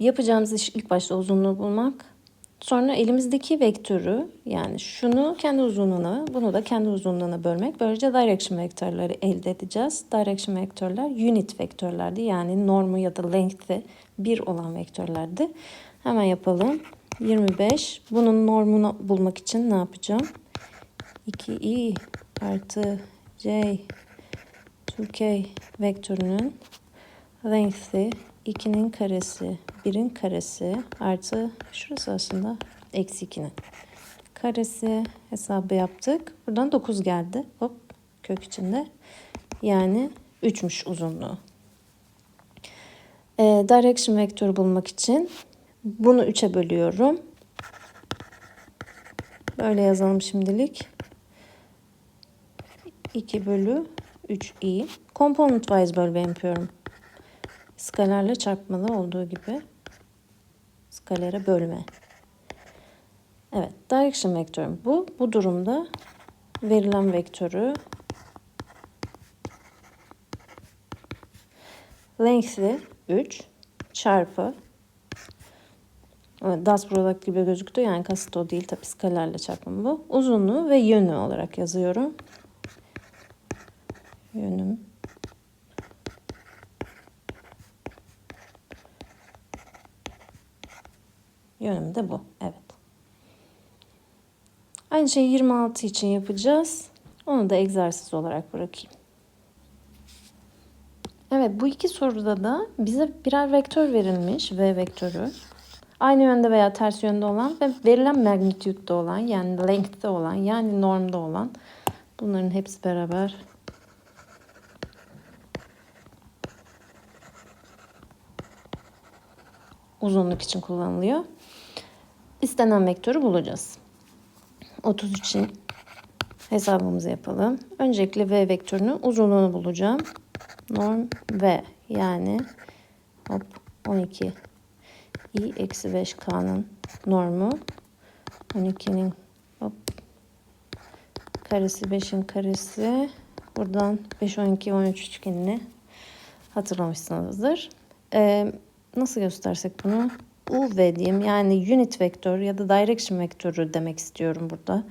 Yapacağımız iş ilk başta uzunluğu bulmak. Sonra elimizdeki vektörü yani şunu kendi uzunluğuna, bunu da kendi uzunluğuna bölmek. Böylece direction vektörleri elde edeceğiz. Direction vektörler unit vektörlerdi. Yani normu ya da length'i 1 olan vektörlerdi. Hemen yapalım. 25. Bunun normunu bulmak için ne yapacağım? 2i artı j 2k vektörünün length'i 2'nin karesi 1'in karesi artı şurası aslında eksi 2'nin karesi hesabı yaptık. Buradan 9 geldi. Hop kök içinde. Yani 3'müş uzunluğu. Ee, direction vektörü bulmak için bunu 3'e bölüyorum. Böyle yazalım şimdilik. 2 bölü 3i. Component wise bölme yapıyorum. Skalerle çarpmalı olduğu gibi skalere bölme. Evet, direction vektörüm bu. Bu durumda verilen vektörü length'i 3 çarpı Evet, das product gibi gözüktü. Yani kasıt o değil. Tabii skalerle çarpımı bu. Uzunluğu ve yönü olarak yazıyorum. Yönüm Yönüm de bu. Evet. Aynı şeyi 26 için yapacağız. Onu da egzersiz olarak bırakayım. Evet bu iki soruda da bize birer vektör verilmiş. V vektörü. Aynı yönde veya ters yönde olan ve verilen magnitude'da olan yani length'te olan yani normda olan bunların hepsi beraber uzunluk için kullanılıyor. İstenen vektörü bulacağız. 30 için hesabımızı yapalım. Öncelikle v vektörünün uzunluğunu bulacağım. Norm v yani hop 12 i eksi 5k'nın normu 12'nin hop karesi 5'in karesi buradan 5 12 13 üçgenini hatırlamışsınızdır. Ee, nasıl göstersek bunu? UV diyeyim yani unit vektör ya da direction vektörü demek istiyorum burada.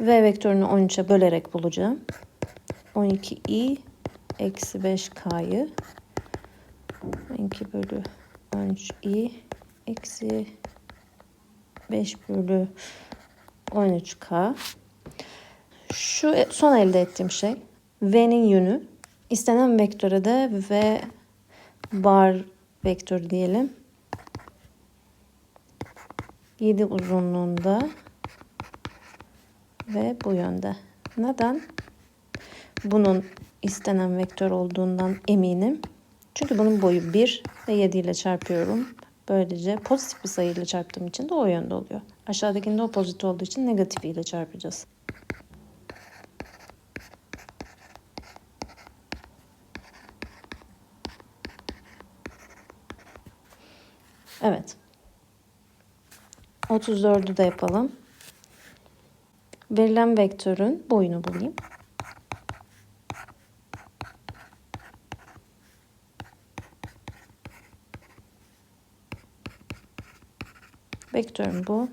V vektörünü 13'e bölerek bulacağım. 12i eksi 5k'yı 12 bölü 13i eksi 5 bölü 13k. Şu son elde ettiğim şey v'nin yönü. İstenen vektöre de v bar vektör diyelim. 7 uzunluğunda ve bu yönde. Neden? Bunun istenen vektör olduğundan eminim. Çünkü bunun boyu 1 ve 7 ile çarpıyorum. Böylece pozitif bir sayı ile çarptığım için de o yönde oluyor. Aşağıdakinde o pozitif olduğu için negatif ile çarpacağız. Evet. 34'ü de yapalım. Verilen vektörün boyunu bulayım. Vektörüm bu.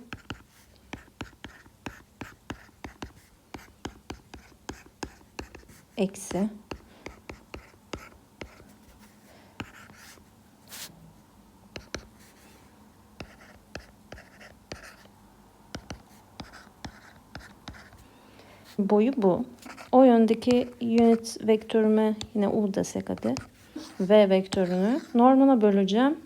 Eksi. Boyu bu. O yöndeki unit vektörüme yine u desek hadi. V vektörünü normuna böleceğim.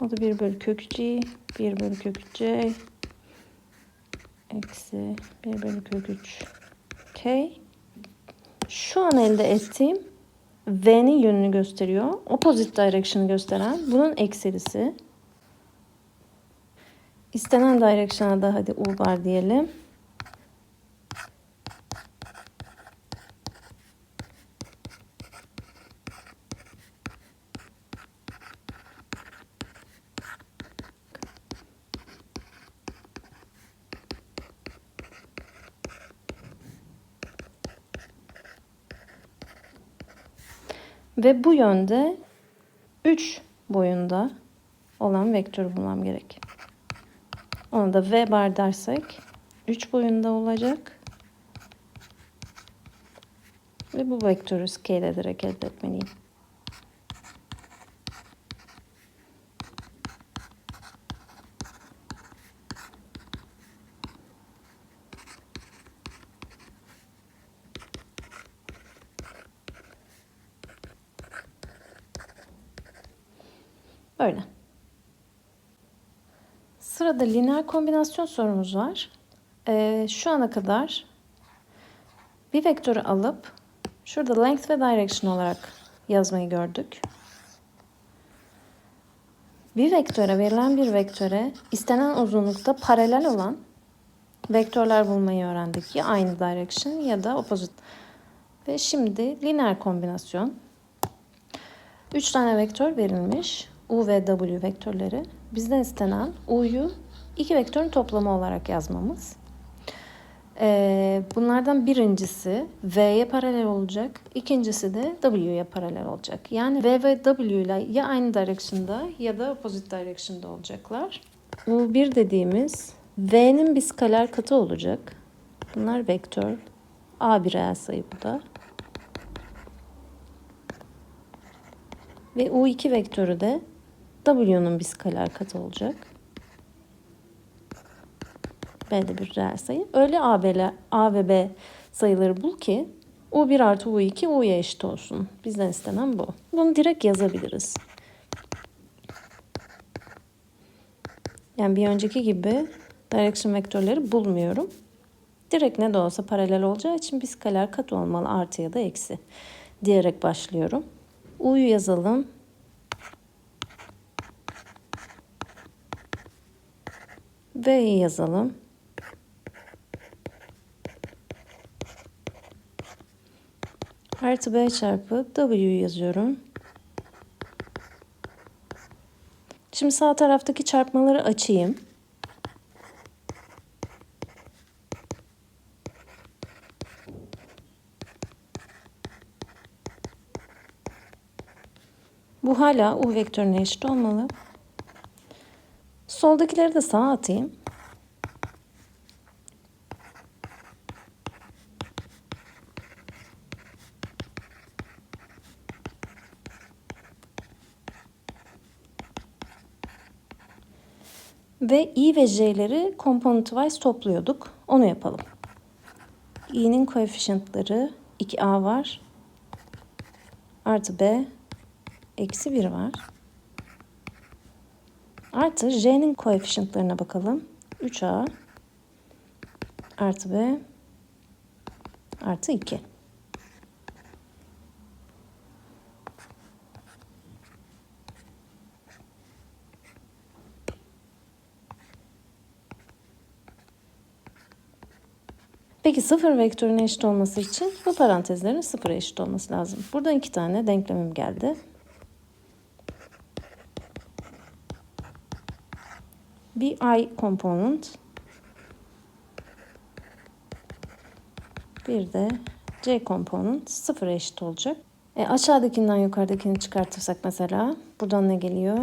O da 1 bölü kök g, 1 bölü kök c, eksi 1 bölü kök 3 k. Şu an elde ettiğim V'nin yönünü gösteriyor. Opposite direction'ı gösteren bunun ekserisi. İstenen direction'a da hadi U var diyelim. Ve bu yönde 3 boyunda olan vektörü bulmam gerek. Ona da v bar dersek 3 boyunda olacak. Ve bu vektörü scale ederek elde etmeliyim. Böyle. Sırada lineer kombinasyon sorumuz var. Ee, şu ana kadar bir vektörü alıp şurada length ve direction olarak yazmayı gördük. Bir vektöre verilen bir vektöre istenen uzunlukta paralel olan vektörler bulmayı öğrendik. Ya aynı direction ya da opposite. Ve şimdi lineer kombinasyon. 3 tane vektör verilmiş. U ve W vektörleri. Bizden istenen U'yu iki vektörün toplamı olarak yazmamız. Ee, bunlardan birincisi V'ye paralel olacak. ikincisi de W'ye paralel olacak. Yani V ve W ile ya aynı direction'da ya da opposite direction'da olacaklar. U1 dediğimiz V'nin bir skaler katı olacak. Bunlar vektör. A bir reel sayı bu da. Ve U2 vektörü de W'nun bir skaler katı olacak. B de bir reel sayı. Öyle A, B, A ve B sayıları bul ki U1 artı U2 U'ya eşit olsun. Bizden istenen bu. Bunu direkt yazabiliriz. Yani bir önceki gibi direction vektörleri bulmuyorum. Direkt ne de olsa paralel olacağı için bir skaler kat olmalı artı ya da eksi diyerek başlıyorum. U'yu yazalım. V'yi yazalım. Artı B çarpı W'yu yazıyorum. Şimdi sağ taraftaki çarpmaları açayım. Bu hala U vektörüne eşit olmalı. Soldakileri de sağa atayım. Ve i ve j'leri component wise topluyorduk. Onu yapalım. i'nin koefisyentleri 2a var. Artı b eksi 1 var. Artı j'nin koefisyentlerine bakalım. 3a artı b artı 2. Peki sıfır vektörün eşit olması için bu parantezlerin sıfıra eşit olması lazım. Buradan iki tane denklemim geldi. Bir i component bir de c component sıfıra eşit olacak. E, aşağıdakinden yukarıdakini çıkartırsak mesela buradan ne geliyor?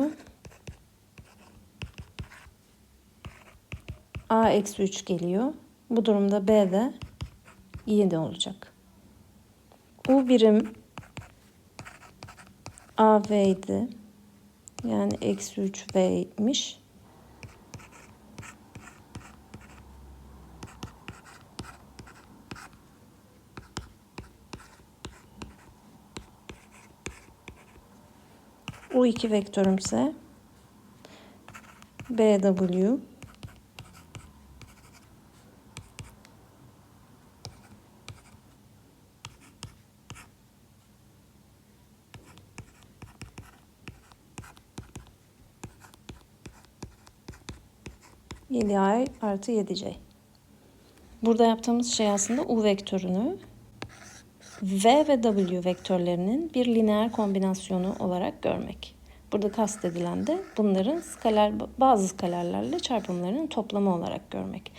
a eksi 3 geliyor. Bu durumda B de 7 olacak. U birim AV'ydi. Yani eksi 3 V'ymiş. U2 vektörümse BW 7i artı 7c. Burada yaptığımız şey aslında u vektörünü v ve w vektörlerinin bir lineer kombinasyonu olarak görmek. Burada kastedilen de bunların skaler, bazı skalerlerle çarpımlarının toplamı olarak görmek.